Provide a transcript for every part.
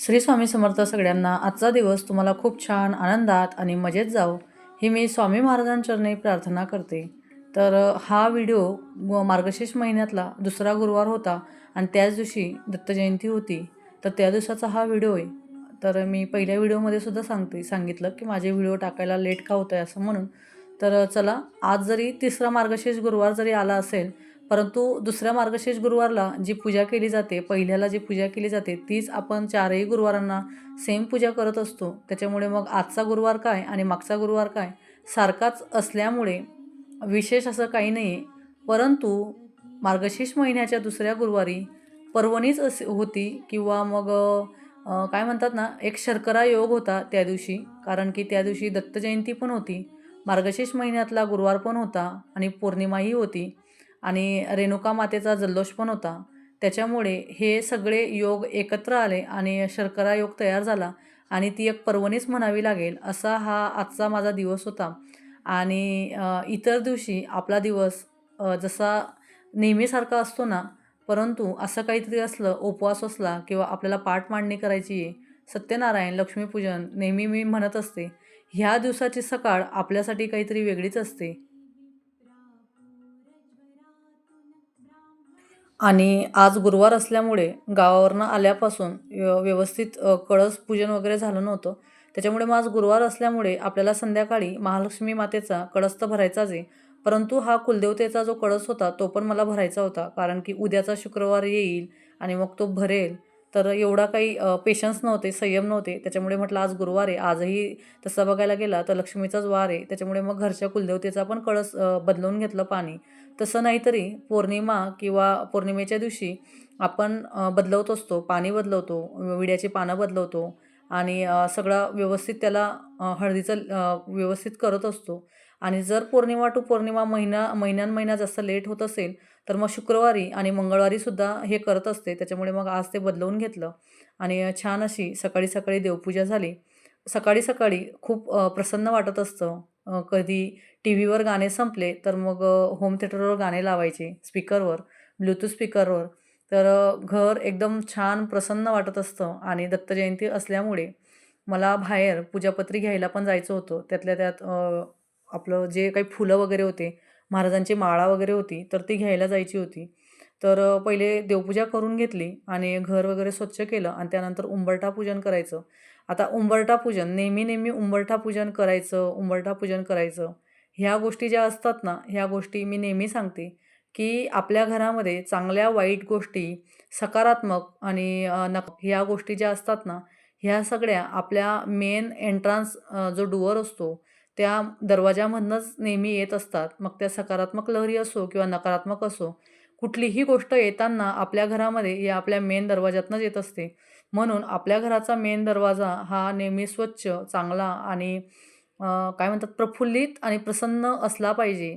श्री स्वामी समर्थ सगळ्यांना आजचा दिवस तुम्हाला खूप छान आनंदात आणि मजेत जावो ही मी स्वामी महाराजांचरणी प्रार्थना करते. तर हा व्हिडिओ मार्गशीर्ष महिन्यातला दुसरा गुरुवार होता आणि त्याच दिवशी दत्तजयंती होती. तर त्या दिवसाचा हा व्हिडिओ आहे. तर मी पहिल्या व्हिडिओमध्ये सुद्धा सांगते सांगितलं की माझे व्हिडिओ टाकायला लेट का होतं आहे असं म्हणून. तर चला आज जरी तिसरा मार्गशीर्ष गुरुवार जरी आला असेल परंतु दुसऱ्या मार्गशीर्ष गुरुवारला जी पूजा केली जाते पहिल्याला जी पूजा केली जाते तीच आपण चारही गुरुवारांना सेम पूजा करत असतो. त्याच्यामुळे मग आजचा गुरुवार काय आणि मागचा गुरुवार काय सारखाच असल्यामुळे विशेष असं काही नाही आहे परंतु मार्गशीर्ष महिन्याच्या दुसऱ्या गुरुवारी पर्वणीच असे होती किंवा मग काय म्हणतात ना एक शर्करा योग होता त्या दिवशी. कारण की त्या दिवशी दत्तजयंती पण होती. मार्गशीर्ष महिन्यातला गुरुवार पण होता आणि पौर्णिमाही होती. आणि रेणुका मातेचा जल्लोष पण होता. त्याच्यामुळे हे सगळे योग एकत्र आले आणि शर्करा योग तयार झाला आणि ती एक पर्वणीच म्हणावी लागेल असा हा आजचा माझा दिवस होता. आणि इतर दिवशी आपला दिवस जसा नेहमीसारखा असतो ना परंतु असं काहीतरी असलं उपवास असला किंवा आपल्याला पाठ मांडणी करायची आहे सत्यनारायण लक्ष्मीपूजन नेहमी मी म्हणत असते ह्या दिवसाची सकाळ आपल्यासाठी काहीतरी वेगळीच असते. आणि आज गुरुवार असल्यामुळे गावावरनं आल्यापासून व्य- व्यवस्थित कळस पूजन वगैरे झालं नव्हतं. त्याच्यामुळे मग आज गुरुवार असल्यामुळे आपल्याला संध्याकाळी महालक्ष्मी मातेचा कळस तर भरायचाच आहे. परंतु हा कुलदेवतेचा जो कळस होता तो पण मला भरायचा होता. कारण की उद्याचा शुक्रवार येईल आणि मग तो भरेल. तर एवढा काही पेशन्स नव्हते संयम नव्हते. त्याच्यामुळे म्हटलं आज गुरुवार आहे. आजही तसं बघायला गेला तर लक्ष्मीचाच वार आहे. त्याच्यामुळे मग घरच्या कुलदेवतेचा पण कळस बदलवून घेतलं पाणी. तसं नाहीतरी पौर्णिमा किंवा पौर्णिमेच्या दिवशी आपण बदलवत असतो पाणी बदलवतो विड्याची पानं बदलवतो आणि सगळं व्यवस्थित त्याला हळदीचं व्यवस्थित करत असतो. आणि जर पौर्णिमा टू पौर्णिमा महिना महिन्यान महिना जास्त लेट होत असेल तर मग शुक्रवारी आणि मंगळवारी सुद्धा हे करत असते. त्याच्यामुळे मग आज ते बदलवून घेतलं. आणि छान अशी सकाळी सकाळी देवपूजा झाली. सकाळी सकाळी खूप प्रसन्न वाटत असतं. कधी टी व्हीवर गाणे संपले तर मग होम थिएटरवर गाणे लावायचे स्पीकरवर ब्लूटूथ स्पीकरवर तर घर एकदम छान प्रसन्न वाटत असतं आणि दत्तजयंती असल्यामुळे मला बाहेर पूजापत्री घ्यायला पण जायचं होतं. त्यातल्या त्यात आपलं जे काही फुलं वगैरे होते महाराजांची माळा वगैरे होती तर ती घ्यायला जायची होती. तर पहिले देवपूजा करून घेतली आणि घर वगैरे स्वच्छ केलं आणि त्यानंतर उंबरठा पूजन करायचं. आता उंबरठा पूजन नेहमी नेहमी उंबरठा पूजन करायचं उंबरठा पूजन करायचं. ह्या गोष्टी ज्या असतात ना ह्या गोष्टी मी नेहमी सांगते की आपल्या घरामध्ये चांगल्या वाईट गोष्टी सकारात्मक आणि नक ह्या गोष्टी ज्या असतात ना ह्या सगळ्या आपल्या मेन एंट्रान्स जो डुअर असतो त्या दरवाजामधनंच नेहमी येत असतात. मग त्या सकारात्मक लहरी असो किंवा नकारात्मक असो कुठलीही गोष्ट येताना आपल्या घरामध्ये या आपल्या मेन दरवाजातनंच येत असते. म्हणून आपल्या घराचा मेन दरवाजा हा नेहमी स्वच्छ चांगला आणि काय म्हणतात प्रफुल्लित आणि प्रसन्न असला पाहिजे.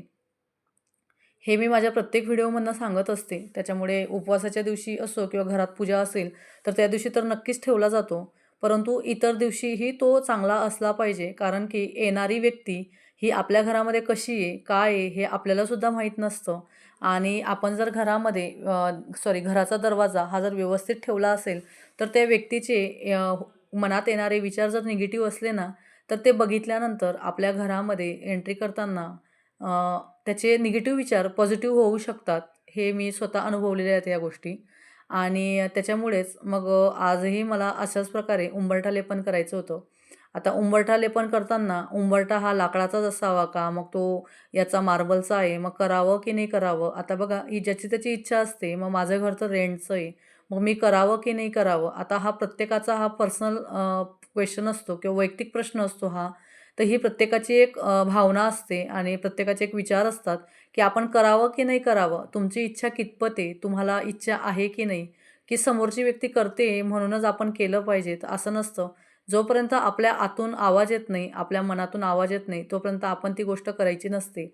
हे मी माझ्या प्रत्येक व्हिडिओमधनं सांगत असते. त्याच्यामुळे उपवासाच्या दिवशी असो किंवा घरात पूजा असेल तर त्या दिवशी तर नक्कीच ठेवला जातो. परंतु इतर दिवशीही तो चांगला असला पाहिजे कारण की येणारी व्यक्ती ही आपल्या घरामध्ये कशी आहे काय आहे हे आपल्यालासुद्धा माहीत नसतं. आणि आपण जर घरामध्ये सॉरी घराचा दरवाजा हा जर व्यवस्थित ठेवला असेल तर त्या व्यक्तीचे मनात येणारे विचार जर निगेटिव्ह असले ना तर ते बघितल्यानंतर आपल्या घरामध्ये एंट्री करताना त्याचे निगेटिव्ह विचार पॉझिटिव्ह होऊ शकतात हे मी स्वतः अनुभवलेले आहेत या गोष्टी. आणि त्याच्यामुळेच मग आजही मला अशाच प्रकारे उंबरठा लेपन करायचं होतं. आता उंबरठा लेपन करताना उंबरठा हा लाकडाचाच असावा का? मग तो याचा मार्बलचा आहे मग करावं की नाही करावं? आता बघा ही ज्याची त्याची इच्छा असते मग माझं घर तर रेंटचं आहे मग मी करावं की नाही करावं? आता हा प्रत्येकाचा हा पर्सनल क्वेश्चन असतो किंवा वैयक्तिक प्रश्न असतो हा. तर ही प्रत्येकाची एक भावना असते आणि प्रत्येकाचे एक विचार असतात की आपण करावं की नाही करावं तुमची इच्छा कितपत आहे तुम्हाला इच्छा आहे की नाही की समोरची व्यक्ती करते म्हणूनच आपण केलं पाहिजेत असं नसतं. जोपर्यंत आपल्या आतून आवाज येत नाही आपल्या मनातून आवाज येत नाही तोपर्यंत आपण ती गोष्ट करायची नसते.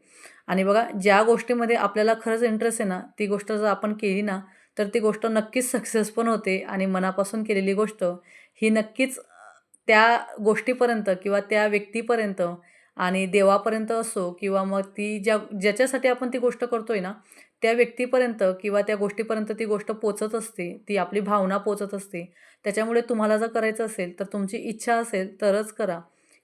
आणि बघा ज्या गोष्टीमध्ये आपल्याला खरंच इंटरेस्ट आहे ना ती गोष्ट जर आपण केली ना तर ती गोष्ट नक्कीच सक्सेस पण होते आणि मनापासून केलेली गोष्ट ही नक्कीच त्या गोष्टीपर्यंत किंवा त्या व्यक्तीपर्यंत आणि देवापर्यंत असो किंवा मग ती ज्या ज्याच्यासाठी आपण ती गोष्ट करतो आहे ना त्या व्यक्तीपर्यंत किंवा त्या गोष्टीपर्यंत ती गोष्ट पोचत असते ती आपली भावना पोचत असते. त्याच्यामुळे तुम्हाला जर करायचं असेल तर तुमची इच्छा असेल तरच करा.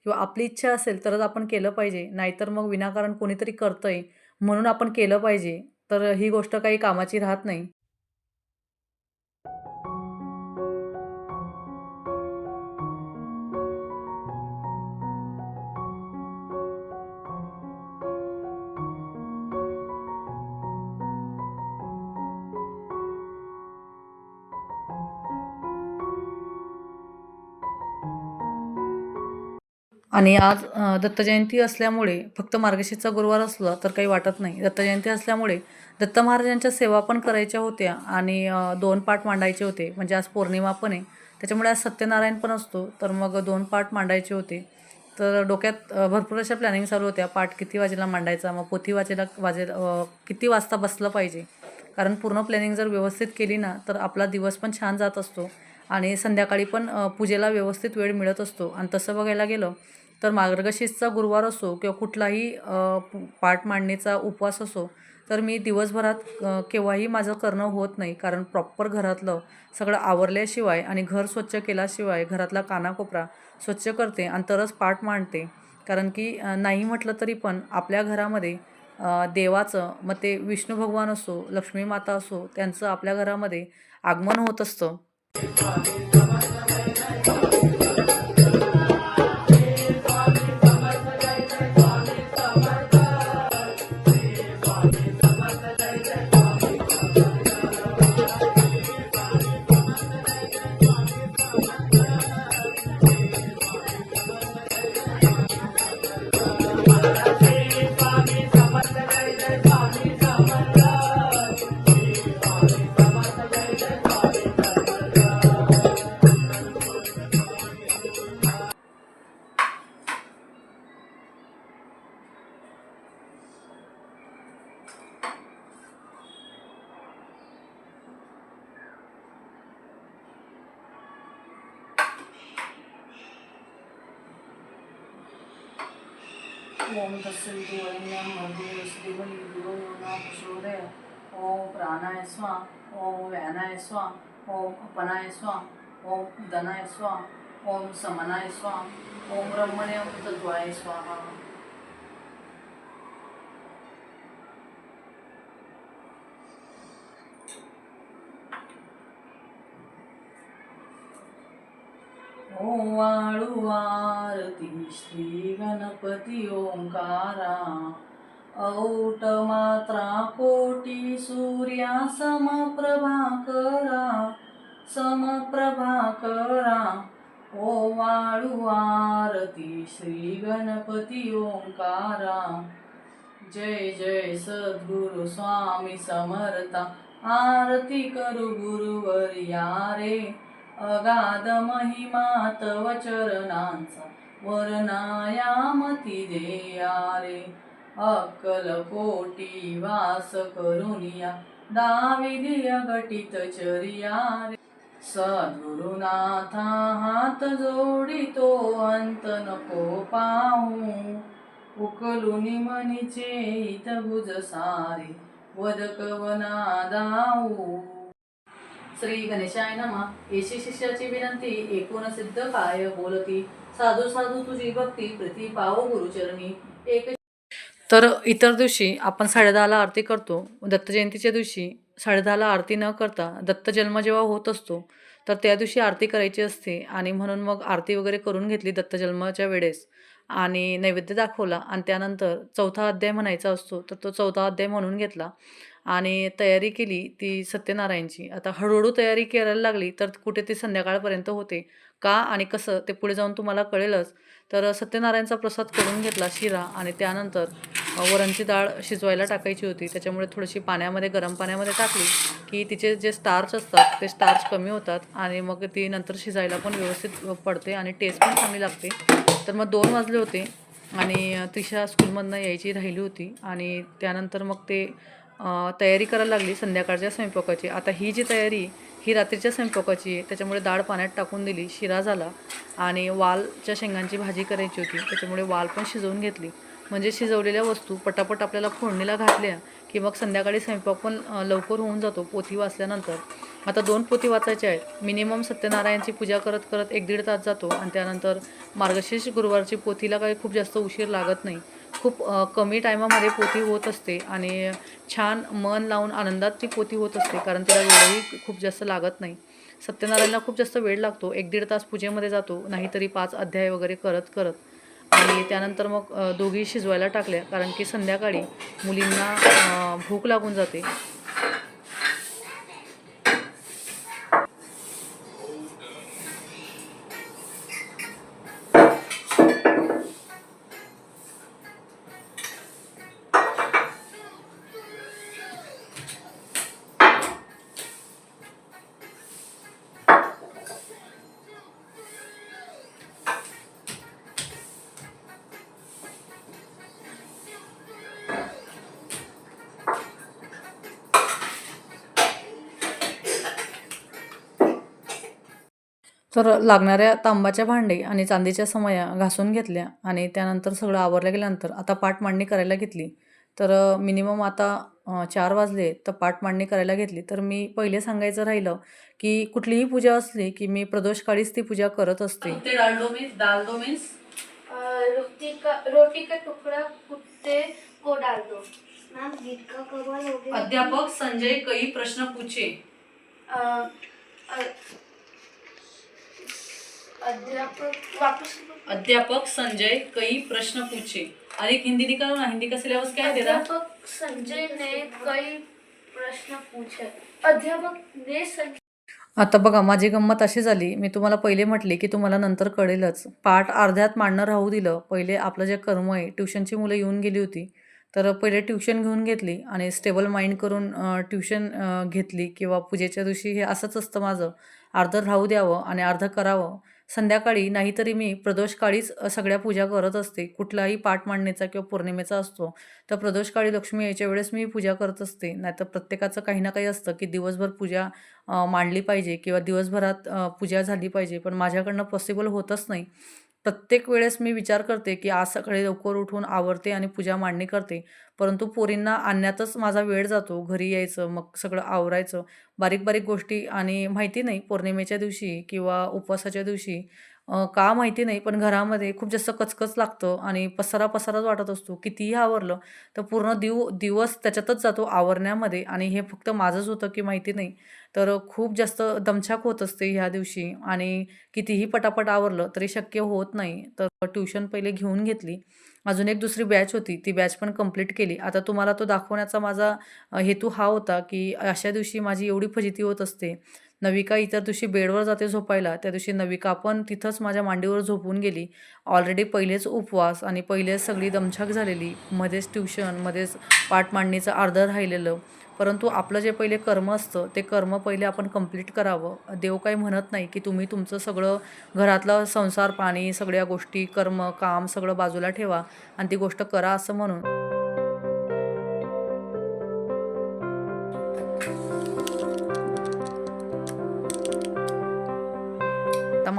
किंवा आपली इच्छा असेल तरच आपण केलं पाहिजे. नाहीतर मग विनाकारण कोणीतरी करतं आहे म्हणून आपण केलं पाहिजे. तर ही गोष्ट काही कामाची राहत नाही. आणि आज दत्तजयंती असल्यामुळे फक्त मार्गशीर्षचा गुरुवार असला तर काही वाटत नाही. दत्तजयंती असल्यामुळे दत्त महाराजांच्या सेवा पण करायच्या होत्या आणि दोन पाठ मांडायचे होते. म्हणजे आज पौर्णिमा पण आहे. त्याच्यामुळे आज सत्यनारायण पण असतो. तर मग दोन पाठ मांडायचे होते. तर डोक्यात भरपूर अशा प्लॅनिंग चालू होत्या. पाठ किती वाजेला मांडायचा? मग पोथी वाजेला वाजे किती वाजता बसलं पाहिजे? कारण पूर्ण प्लॅनिंग जर व्यवस्थित केली ना तर आपला दिवस पण छान जात असतो. आणि संध्याकाळी पण पूजेला व्यवस्थित वेळ मिळत असतो. आणि तसं बघायला गेलं तर मार्गशीर्षचा गुरुवार असो किंवा कुठलाही पाठ मांडणीचा उपवास असो तर मी दिवसभरात केव्हाही माझं करणं होत नाही. कारण प्रॉपर घरातलं सगळं आवरल्याशिवाय आणि घर स्वच्छ केल्याशिवाय घरातला कानाकोपरा स्वच्छ करते आणि तरच पाठ मांडते. कारण की नाही म्हटलं तरी पण आपल्या घरामध्ये देवाचं मग ते विष्णू भगवान असो लक्ष्मी माता असो त्यांचं आपल्या घरामध्ये आगमन होत असतं. प्राणाय स्वा ओम व्यानाय स्वा ओम अपनाय स्वा ओम उदनाय स्वा ओम समनाय स्वा ओम ब्रह्मणे तत्वाय स्वाहा। ओम वाळू आरती श्री गणपती ओंकारा औट मात्रा कोटी सूर्या समप्रभा करा समप्रभा करा ओ वाळू आरती श्री गणपती ओंकारा। जय जय सद्गुरु स्वामी समर्था आरती करू गुरुवर्या रे अगाध महिमा तव चरणांचा वर्णायामती देया रे अक्कलकोटी वास करुनिया दाविदिया गटित चरिया रे. सद्गुरुनाथा हात जोडितो अंत नको पाहू. उकलुनी मनीचे हित गुज सारे वदकवना दाऊ. श्री गणेशाय नमा. येशी शिष्याची विनंती एकूण सिद्ध काय बोलती? साधू साधू तुझी भक्ती प्रति पाव गुरुचरणी. एक तर इतर दिवशी आपण साडेदहाला आरती करतो. दत्त जयंतीच्या दिवशी साडेदहाला आरती न करता दत्त जन्म जेव्हा होत असतो तर त्या दिवशी आरती करायची असते आणि म्हणून मग आरती वगैरे करून घेतली दत्त जन्माच्या वेळेस आणि नैवेद्य दाखवला आणि त्यानंतर चौथा अध्याय म्हणायचा असतो तर तो चौथा अध्याय म्हणून घेतला आणि तयारी केली ती सत्यनारायणची. आता हळूहळू तयारी करायला लागली तर कुठे ती संध्याकाळपर्यंत होते. का आणि कसं ते पुढे जाऊन तुम्हाला कळेलच. तर सत्यनारायणचा प्रसाद करून घेतला शिरा आणि त्यानंतर वरणची डाळ शिजवायला टाकायची होती. त्याच्यामुळे थोडीशी पाण्यामध्ये गरम पाण्यामध्ये टाकली की तिचे जे स्टार्च असतात ते स्टार्च कमी होतात आणि मग ती नंतर शिजायला पण व्यवस्थित पडते आणि टेस्ट पण चांगली लागते. तर मग दोन वाजले होते आणि त्रिशा स्कूलमधनं यायची राहिली होती आणि त्यानंतर मग ते तयारी करायला लागली संध्याकाळच्या स्वयंपाकाची. आता ही जी तयारी ही रात्रीच्या स्वयंपाकाची आहे त्याच्यामुळे डाळ पाण्यात टाकून दिली शिरा झाला आणि वालच्या शेंगांची भाजी करायची होती. त्याच्यामुळे वाल पण शिजवून घेतली. म्हणजे शिजवलेल्या वस्तू पटापट आपल्याला फोडणीला घातल्या की मग संध्याकाळी स्वयंपाक पण लवकर होऊन जातो पोथी वाचल्यानंतर. आता दोन पोथी वाचायच्या आहेत. मिनिमम सत्यनारायणची पूजा करत करत एक दीड तास जातो आणि त्यानंतर मार्गशीर्ष गुरुवारची पोथीला काही खूप जास्त उशीर लागत नाही. खूप कमी टायमामध्ये पोथी होत असते आणि छान मन लावून आनंदात ती पोथी होत असते कारण तिला वेळही खूप जास्त लागत नाही. सत्यनारायणला खूप जास्त वेळ लागतो. एक दीड तास पूजेमध्ये जातो. नाहीतरी पाच अध्याय वगैरे करत करत. आणि त्यानंतर मग दोघी शिजवायला टाकल्या. कारण की संध्याकाळी मुलींना भूक लागून जाते. तर लागणाऱ्या तांबाच्या भांडे आणि चांदीच्या समया घासून घेतल्या आणि त्यानंतर सगळं आवरल्या गेल्यानंतर आता पाठ मांडणी करायला घेतली. तर मिनिमम आता चार वाजले तर पाठ मांडणी करायला घेतली. तर मी पहिले सांगायचं राहिलं की कुठलीही पूजा असली की मी प्रदोष काळीच ती पूजा करत असते. अध्यापक संजय काही प्रश्न पूछे. अध्यापक वापस अध्यापक संजय कई प्रश्न पूछे. अरे हिंदी निकालो ना हिंदी का सिलेबस क्या है तेरा अध्यापक संजय ने कई प्रश्न पूछे. अध्यापक ने संजय आता बघा माझी गंमत अशी झाली. मी तुम्हाला पहिले म्हटले की तुम्हाला नंतर कळेलच. पाठ अर्ध्यात मांडणं राहू दिलं. पहिले आपलं जे कर्म आहे ट्युशनची मुलं येऊन गेली होती. तर पहिले ट्युशन घेऊन घेतली आणि स्टेबल माइंड करून ट्युशन घेतली किंवा पूजेच्या दिवशी हे असंच असतं माझं. अर्धं राहू द्यावं आणि अर्धं करावं. संध्याकाळी नाहीतरी मी प्रदोषकाळीच सगळ्या पूजा करत असते. कुठलाही पाठ मांडणीचा किंवा पौर्णिमेचा असतो. तर प्रदोषकाळी लक्ष्मी यायच्या वेळेस मी पूजा करत असते. नाहीतर प्रत्येकाचं काही ना काही असतं की दिवसभर पूजा मांडली पाहिजे किंवा दिवसभरात पूजा झाली पाहिजे. पण माझ्याकडनं पॉसिबल होतच नाही. प्रत्येक वेळेस मी विचार करते की आज सकाळी लवकर उठून आवरते आणि पूजा मांडणी करते. परंतु पोरींना आणण्यातच माझा वेळ जातो घरी यायचं मग सगळं आवरायचं. बारीक बारीक गोष्टी आणि माहिती नाही पौर्णिमेच्या दिवशी किंवा उपवासाच्या दिवशी. का माहिती नाही पण घरामध्ये खूप जास्त कचकच लागतं आणि पसारा पसाराच वाटत असतो. कितीही आवरलं तर पूर्ण दिव दिवस त्याच्यातच जातो आवरण्यामध्ये आणि हे फक्त माझंच होतं की माहिती नाही. तर खूप जास्त दमछाक होत असते ह्या दिवशी आणि कितीही पटापट आवरलं तरी शक्य होत नाही. तर ट्युशन पहिले घेऊन घेतली. अजून एक दुसरी बॅच होती ती बॅच पण कंप्लीट केली. आता तुम्हाला तो दाखवण्याचा माझा हेतू हा होता की अशा दिवशी माझी एवढी फजिती होत असते. नविका इतर दिवशी बेडवर जाते झोपायला. त्या दिवशी नविका पण तिथंच माझ्या मांडीवर झोपून गेली. ऑलरेडी पहिलेच उपवास आणि पहिलेच सगळी दमछाक झालेली. मध्येच ट्युशन मध्येच पाठ मांडणीचं अर्धं राहिलेलं. परंतु आपलं जे पहिले कर्म असतं ते कर्म पहिले आपण कंप्लीट करावं. देव काही म्हणत नाही की तुम्ही तुमचं सगळं घरातलं संसार पाणी सगळ्या गोष्टी कर्म काम सगळं बाजूला ठेवा आणि ती गोष्ट करा असं म्हणून.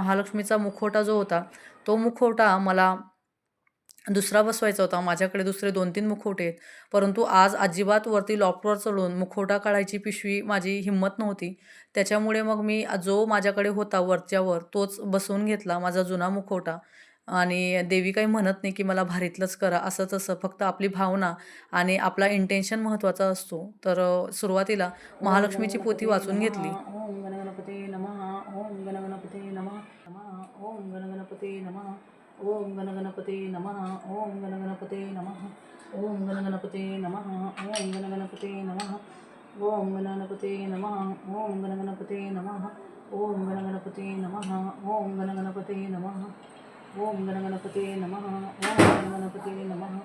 महालक्ष्मीचा मुखवटा जो होता तो मुखवटा मला दुसरा बसवायचा होता. माझ्याकडे दुसरे दोन तीन मुखवटे आहेत. परंतु आज अजिबात वरती लॉफ्टवर चढून मुखवटा काढायची पिशवी माझी हिंमत नव्हती. त्याच्यामुळे मग मी जो माझ्याकडे होता वरच्यावर तोच बसवून घेतला माझा जुना मुखवटा. आणि देवी काही म्हणत नाही की मला भारीतलंच करा असं तसं. फक्त आपली भावना आणि आपला इंटेन्शन महत्त्वाचा असतो. तर सुरुवातीला महालक्ष्मीची पोथी वाचून घेतली. ओम गणगणपते नमः ओम गणगणपते नमः ओम गणगणपते नमः ओम गणगणपते नमः ओम गणगणपते नमः ओम गणगणपते नमः ओम गणगणपते नमः ओम गणगणपते नमः ओम गणगणपते नमः ओम गणगणपते नमः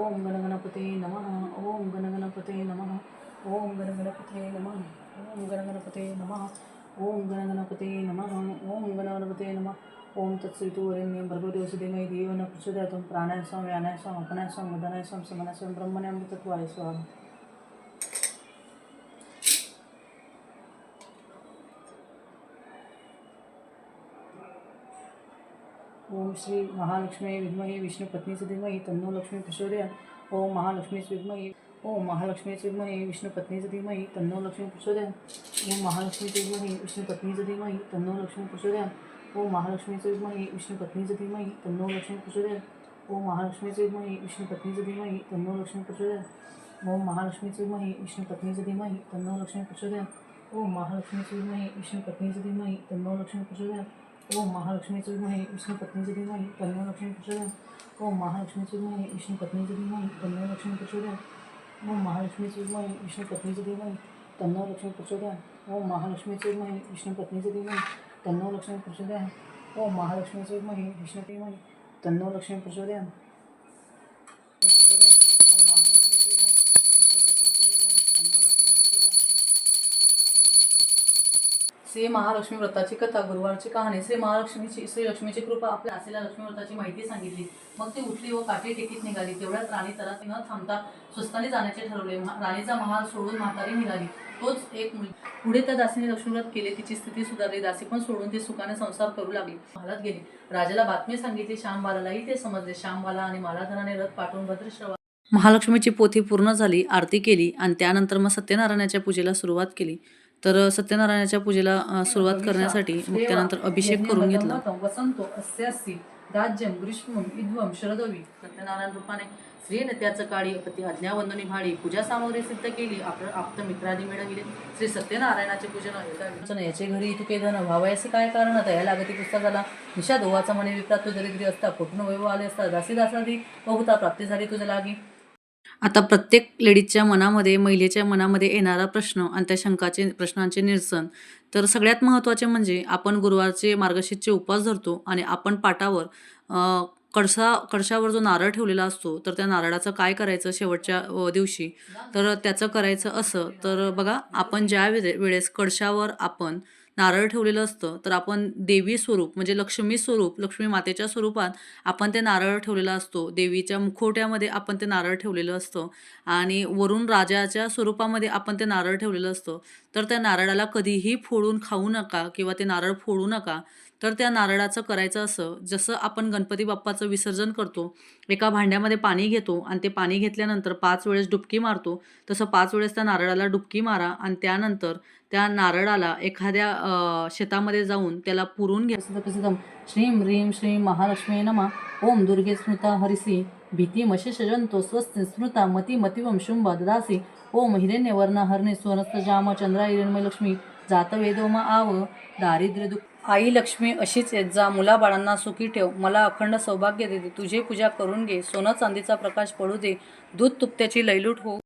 ओम गणगणपते नमः ओम गणगणपते नमः ओम गणगणपते नमः ओम गणगणपते नमः ओम गणगणपते नमः ओम गणगणपते ओम తత్సవితు వరేణ్యం భర్గవతి వసుదేమై దేవన కుచుదాతం ప్రాణాయ స్వామి అనాయ స్వామి అపనాయ స్వామి మదనాయ స్వామి సమనాయ స్వామి బ్రహ్మణ్య అమృతత్వాయ స్వామి ओम श्री महालक्ष्मी विद्महे विष्णुपत्नी पत्नी तन्नो लक्ष्मी प्रचोदया ओम महालक्ष्मी विद्महे ओम महालक्ष्मी विद्महे विष्णुपत्नी पत्नी तन्नो लक्ष्मी प्रचोदया ओम महालक्ष्मी विद्महे विष्णुपत्नी पत्नी तन्नो लक्ष्मी प्रचोदया ओ महालक्ष्मीचे विद्महे विष्णुपत्नीचे धीमही तन्नो लक्ष्मी प्रचोदयात् ओ महालक्ष्मीचे विद्महे विष्णुपत्नीचे धीमही तन्नो लक्ष्मी प्रचोदयात् ओम महालक्ष्मीचे विद्महे विष्णुपत्नीचे धीमही तन्नो लक्ष्मी प्रचोदयात् ओम महालक्ष्मीचे विद्महे विष्णुपत्नीचे धीमही तन्नो लक्ष्मी प्रचोदयात् ओम महालक्ष्मीचे विद्महे विष्णुपत्नीचे धीमही तन्नो लक्ष्मी प्रचोदयात् ओम महालक्ष्मीचे विद्महे विष्णुपत्नीचे धीमही तन्नो लक्ष्मी प्रचोदयात् ओम महालक्ष्मीचे विद्महे विष्णुपत्नीचे धीमही तन्नो लक्ष्मी प्रचोदयात् ओम महालक्ष्मीचे विद्महे विष्णुपत्नीचे धीमही तन्नो लक्ष्मी प्रचोदयात् ओ महालक्ष्मीचे विद्महे विष्णू धीमहि तन्नो लक्ष्मी प्रचोदयात् श्री महालक्ष्मी व्रताची कथा गुरुवारची कहाणी. श्री महालक्ष्मीची श्री लक्ष्मीची कृपा आपल्या आसेला लक्ष्मी व्रताची माहिती सांगितली. मग ती उठली व काठी टेकीत निघाली. तेवढ्यात राणी तरात न थांबता स्वस्ताने जाण्याचे ठरवले. राणीचा महाल सोडून म्हातारी निघाली. तोच एक मुल पुढे त्या दासीने लक्ष्मीव्रत केले तिची स्थिती सुधारली. दासी पण सोडून ती सुखाने संसार करू लागली. महालात गेली. राजाला बातमी सांगितली श्यामबालालाही ते समजले. श्यामबाला आणि मालाधराने रथ पाठवून भद्रश्रवा महालक्ष्मीची पोथी पूर्ण झाली आरती केली आणि त्यानंतर मग सत्यनारायणाच्या पूजेला सुरुवात केली. तर सत्यनारायणाच्या पूजेला सुरुवात करण्यासाठी मग त्यानंतर अभिषेक करून घेतला. वसंतो राज्यम ग्रीष्मम इद्वम शरदवी. सत्यनारायण रूपाने स्त्रीने त्याचं काळी पती अज्ञावंदनी भाडी पूजा सामग्री सिद्ध केली आपण आप्त मित्रादी मिळविले. श्री सत्यनारायणाचे पूजन याचे घरी तुके धन व्हावयाचे काय कारण? आता या लागती पुस्तक झाला निशा दोवाचा म्हणे विप्रात तू दरिद्री असता कुठून वैभव आले असता दासी दासादी बहुता प्राप्ती झाली तुझ्या लागी. आता प्रत्येक लेडीजच्या मनामध्ये महिलेच्या मनामध्ये येणारा प्रश्न आणि त्या शंकाचे प्रश्नांचे निरसन. तर सगळ्यात महत्त्वाचे म्हणजे आपण गुरुवारचे मार्गशीर्षचे उपवास धरतो आणि आपण पाटावर कडसा कडशावर जो नारळ ठेवलेला असतो तर त्या नारळाचं काय करायचं शेवटच्या दिवशी? तर त्याचं करायचं असं. तर बघा आपण ज्या वेळे वेळेस कडशावर आपण नारळ ठेवलेलं असतं तर आपण देवी स्वरूप म्हणजे लक्ष्मी स्वरूप लक्ष्मी मातेच्या स्वरूपात आपण ते नारळ ठेवलेला असतो. देवीच्या मुखवट्यामध्ये आपण ते नारळ ठेवलेलं असतं आणि वरून राजाच्या स्वरूपामध्ये आपण ते नारळ ठेवलेलं असतं. तर त्या नारळाला कधीही फोडून खाऊ नका किंवा ते नारळ फोडू नका. तर त्या नारळाचं करायचं असं जसं आपण गणपती बाप्पाचं विसर्जन करतो एका भांड्यामध्ये पाणी घेतो आणि ते पाणी घेतल्यानंतर पाच वेळेस डुबकी मारतो तसं पाच वेळेस त्या नारळाला डुबकी मारा आणि त्यानंतर त्या नारळाला एखाद्या शेतामध्ये जाऊन त्याला पुरून घ्या. प्रसिद्धम श्रीं श्री महालक्ष्मी नमा. ओम दुर्गे स्मृता हरिसी. भीतीमशे शजंतो स्वस्त स्मृता मती मतिवम शुंभ ददासी. ओम हिरण्यवर्ण हरणे स्वनस्त जाम चंद्रा हिरण्मय लक्ष्मी. जात वेदोमा आव. दारिद्र्य दुःख आई लक्ष्मी अशीच येत जा मुलाबाळांना सुखी ठेव. मला अखंड सौभाग्य दे तुझे पूजा करून घे. सोनं चांदीचा प्रकाश पडू दे. दूध तुपत्याची लैलूट हो.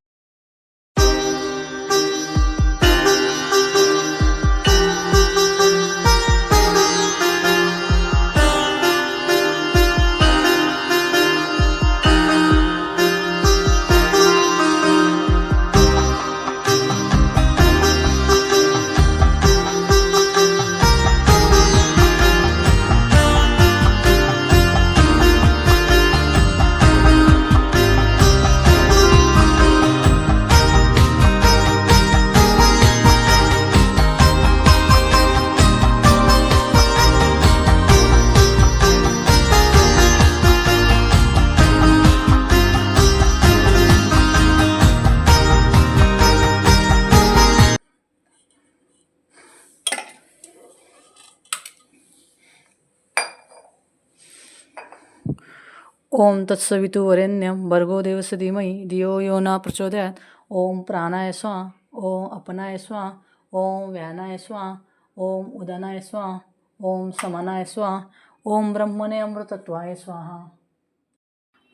ओम तत्सवितुवरेण्यं भर्गो देवस्य धीमहि धियो यो न प्रचोदयात्। ओम प्राणाय स्वा ओम अपनाय स्वा ओम व्यानाय स्वा ओम उदनाय स्वा ओम समानाय स्वा ओम ब्रह्मणे अमृतत्वाय स्वाहा।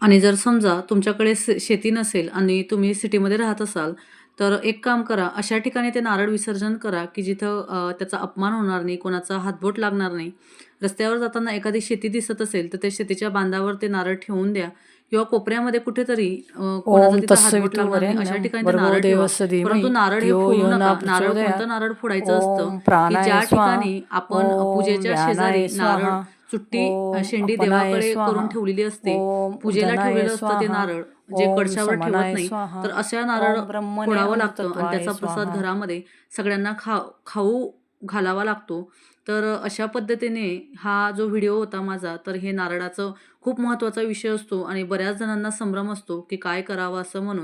आणि जर समजा तुमच्याकडे शेती नसेल आणि तुम्ही सिटीमध्ये राहत असाल तर एक काम करा अशा ठिकाणी ते नारळ विसर्जन करा की जिथं त्याचा अपमान होणार नाही कोणाचा हातबोट लागणार नाही. रस्त्यावर जाताना एखादी शेती दिसत असेल तर त्या शेतीच्या बांधावर ते नारळ ठेवून द्या. किंवा कोपऱ्यामध्ये कुठेतरी अशा ठिकाणी नारळ ठेवा. परंतु नारळ हे फोडू नका नारळ कोणतं नारळ फोडायचं असतं. की ज्या ठिकाणी आपण पूजेच्या शेजारी नारळ चुट्टी शेंडी देवाकडे करून ठेवलेली असते. पूजेला ठेवलेलं असतं ते नारळ. जे ओम कळशावर ठेवत नाही तर अशा नारळ फोडावं लागतं आणि त्याचा प्रसाद. घरामध्ये सगळ्यांना खा खाऊ घालावा लागतो. तर अशा पद्धतीने हा जो व्हिडिओ होता माझा तर हे नारळाचं खूप महत्त्वाचा विषय असतो आणि बऱ्याच जणांना संभ्रम असतो की काय करावं असं म्हणून.